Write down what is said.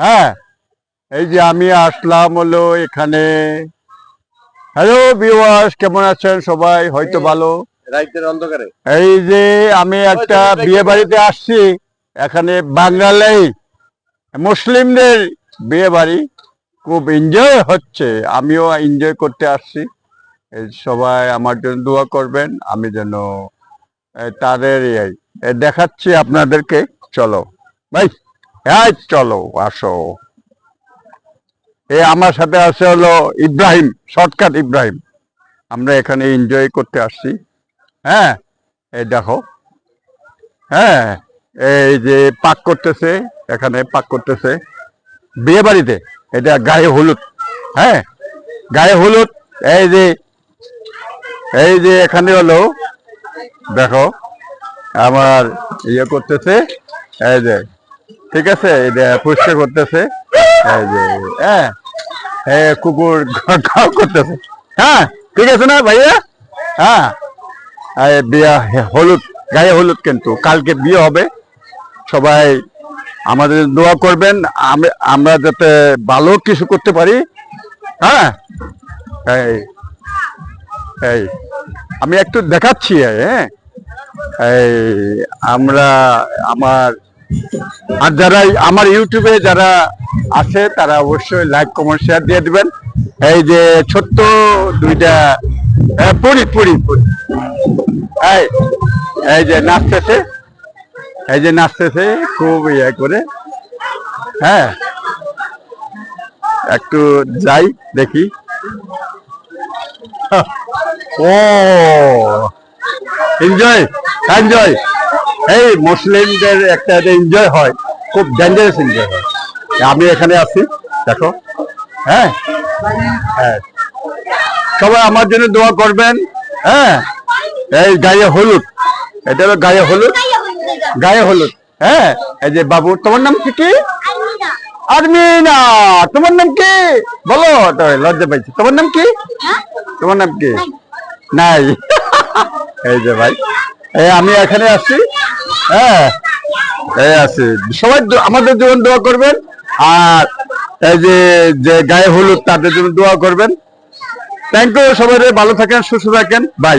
হ্যাঁ এই যে আমি আসলাম হলো এখানে। হ্যালো ভিউয়ার্স কেমন আছেন সবাই? হয়তো ভালো। রাইতের অন্ধকারে। এই যে আমি একটা বিয়ে বাড়িতে আসছি। এখানে বাঙালি মুসলিমদের বিয়ে বাড়ি। খুব এনজয় হচ্ছে। আমিও এনজয় করতে আসছি। এই সবাই আমার জন্য দোয়া করবেন। আমি যেন তাদের এই- দেখাচ্ছি আপনাদেরকে। চলো। ভাই। এই চলো, আসো। এ আমার সাথে আছে হলো ইব্রাহিম, শর্টকাট ইব্রাহিম। আমরা এখানে এনজয় করতে আসছি। হ্যাঁ এই দেখো। হ্যাঁ এই যে পাক করতেছে, এখানে পাক করতেছে। বিয়ে বাড়িতে এটা গায়ে হলুদ। হ্যাঁ গায়ে হলুদ, এই যে এই যে এখানে হলো, দেখো, আমার ইয়ে করতেছে, এই যে ঠিক আছে? পরিষ্কার করতেছে। হ্যাঁ কুকুর করতেছে। হ্যাঁ ঠিক আছে না ভাইয়া? হ্যাঁ বিয়া হলুদ, গায়ে হলুদ কিন্তু। কালকে বিয়ে হবে। সবাই আমাদের দোয়া করবেন। আম- আমরা যাতে ভালো কিছু করতে পারি। হ্যাঁ? এই এই, আমি একটু দেখাচ্ছি হ্যাঁ? এই, আমরা আমার আর যারা আমার ইউটিউবে যারা আছে, তারা অবশ্যই লাইক কমেন্ট শেয়ার দিয়ে দিবেন। এই যে ছোট্ট দুইটা পুরি পুরি পুরি। এই এই যে নাচতেছে, এই যে নাচতেছে, খুব ইয়ে করে। হ্যাঁ একটু যাই, দেখি। ও এনজয় এনজয় এই মুসলিমদের একটা এনজয় হয় খুব ডেঞ্জারাস এনজয় হয়। আমি এখানে আছি দেখো। হ্যাঁ? হ্যাঁ। সবাই আমার জন্য দোয়া করবেন হ্যাঁ? এই গায়ে হলুদ। এটা হলো গায়ে হলুদ। গায়ে হলুদ হ্যাঁ? এই যে বাবু তোমার নাম কি কি? আরমিনা। তোমার নাম কি? বলো লজ্জা পাইছি। তোমার নাম কি? তোমার নাম কি? নাই। এই যে ভাই এই আমি এখানে আসছি। হ্যাঁ এই আছে। সবাই আমাদের জন্য দোয়া করবেন, আর এই যে যে গায়ে হলুদ, তাদের জন্য দোয়া করবেন। থ্যাংক ইউ সবাই ভালো থাকেন, সুস্থ থাকেন। বাই